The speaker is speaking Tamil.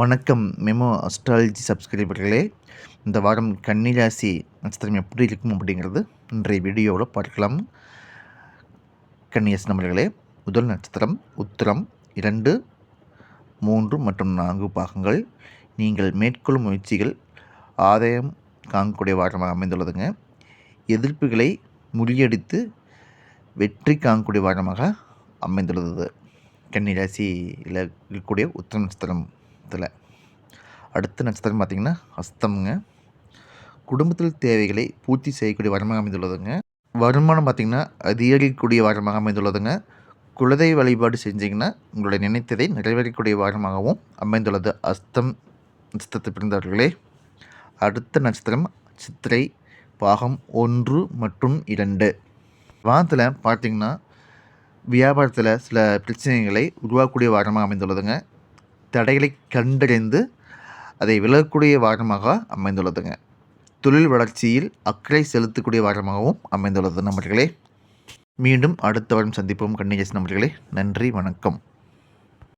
வணக்கம் மெமோ அஸ்ட்ராலஜி சப்ஸ்கிரைபர்களே இந்த வாரம் கன்னிராசி நட்சத்திரம் எப்படி இருக்கும் அப்படிங்கிறது இன்றைய வீடியோவில் பார்க்கலாம். கன்னிராசி நம்பர்களே முதல் நட்சத்திரம் உத்திரம் இரண்டு மூன்று மற்றும் நான்கு பாகங்கள். நீங்கள் மேற்கொள்ளும் முயற்சிகள் ஆதாயம் காணக்கூடிய வாரமாக அமைந்துள்ளதுங்க. எதிர்ப்புகளை முறியடித்து வெற்றி காணக்கூடிய வாரமாக அமைந்துள்ளது. கன்னிராசியில் இருக்கக்கூடிய உத்திர நட்சத்திரம். நட்சத்திரத்தில். அடுத்த நட்சத்திரம் பார்த்திங்கன்னா அஸ்தம்ங்க. குடும்பத்தில் தேவைகளை பூர்த்தி செய்யக்கூடிய வரமாக அமைந்துள்ளதுங்க. வருமானம் பார்த்திங்கன்னா அதிகரிக்கக்கூடிய வாரமாக அமைந்துள்ளதுங்க. குலதை வழிபாடு செஞ்சிங்கன்னா உங்களுடைய நினைத்ததை நிறைவேறக்கூடிய வாரமாகவும் அமைந்துள்ளது. அஸ்தம் நட்சத்திரத்தை பிறந்தவர்களே அடுத்த நட்சத்திரம் சித்திரை பாகம் ஒன்று மற்றும் இரண்டு. வாரத்தில் பார்த்திங்கன்னா வியாபாரத்தில் சில பிரச்சனைகளை உருவாக்கக்கூடிய வாரமாக அமைந்துள்ளதுங்க. தடைகளை கண்டறிந்து அதை விலகக்கூடிய வாரமாக அமைந்துள்ளதுங்க. தொழில் வளர்ச்சியில் அக்கறை செலுத்தக்கூடிய வாரமாகவும் அமைந்துள்ளது நண்பர்களே. மீண்டும் அடுத்த வாரம் சந்திப்போம். கன்னிகேஸ் நண்பர்களே நன்றி வணக்கம்.